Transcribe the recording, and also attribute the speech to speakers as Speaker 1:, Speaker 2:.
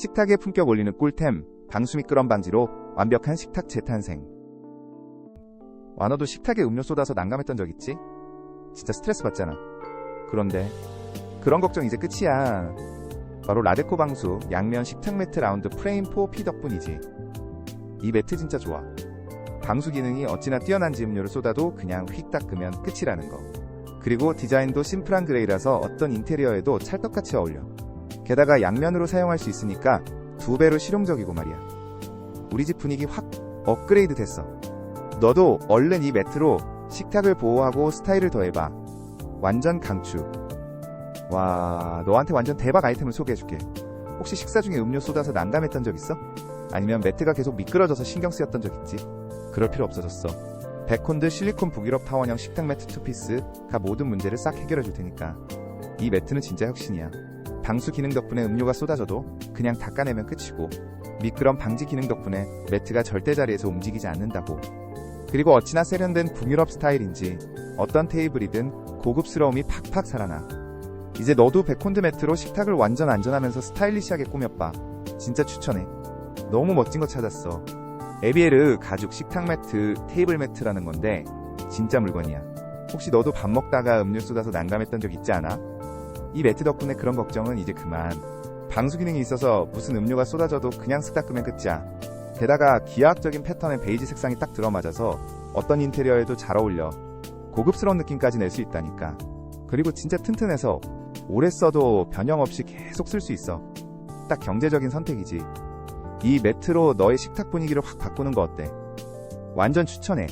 Speaker 1: 식탁에 품격 올리는 꿀템, 방수 미끄럼 방지로 완벽한 식탁 재탄생. 와, 너도 식탁에 음료 쏟아서 난감했던 적 있지? 진짜 스트레스 받잖아. 그런데, 그런 걱정 이제 끝이야. 바로 라데코 방수 양면 식탁 매트 라운드 프레임 4P 덕분이지. 이 매트 진짜 좋아. 방수 기능이 어찌나 뛰어난지 음료를 쏟아도 그냥 휙 닦으면 끝이라는 거. 그리고 디자인도 심플한 그레이라서 어떤 인테리어에도 찰떡같이 어울려. 게다가 양면으로 사용할 수 있으니까 두 배로 실용적이고 말이야. 우리 집 분위기 확 업그레이드 됐어. 너도 얼른 이 매트로 식탁을 보호하고 스타일을 더해봐. 완전 강추. 와, 너한테 완전 대박 아이템을 소개해줄게. 혹시 식사 중에 음료 쏟아서 난감했던 적 있어? 아니면 매트가 계속 미끄러져서 신경 쓰였던 적 있지? 그럴 필요 없어졌어. 백콘드 실리콘 북유럽 타원형 식탁 매트 투피스가 모든 문제를 싹 해결해 줄 테니까. 이 매트는 진짜 혁신이야. 방수 기능 덕분에 음료가 쏟아져도 그냥 닦아내면 끝이고, 미끄럼 방지 기능 덕분에 매트가 절대 자리에서 움직이지 않는다고. 그리고 어찌나 세련된 북유럽 스타일인지 어떤 테이블이든 고급스러움이 팍팍 살아나. 이제 너도 백콘드 매트로 식탁을 완전 안전하면서 스타일리시하게 꾸며봐. 진짜 추천해. 너무 멋진 거 찾았어. 에비에르 가죽 식탁 매트, 테이블 매트라는 건데 진짜 물건이야. 혹시 너도 밥 먹다가 음료 쏟아서 난감했던 적 있지 않아? 이 매트 덕분에 그런 걱정은 이제 그만. 방수 기능이 있어서 무슨 음료가 쏟아져도 그냥 쓱 닦으면 끝이야. 게다가 기하학적인 패턴의 베이지 색상이 딱 들어맞아서 어떤 인테리어에도 잘 어울려. 고급스러운 느낌까지 낼 수 있다니까. 그리고 진짜 튼튼해서 오래 써도 변형 없이 계속 쓸 수 있어. 딱 경제적인 선택이지. 이 매트로 너의 식탁 분위기를 확 바꾸는 거 어때? 완전 추천해.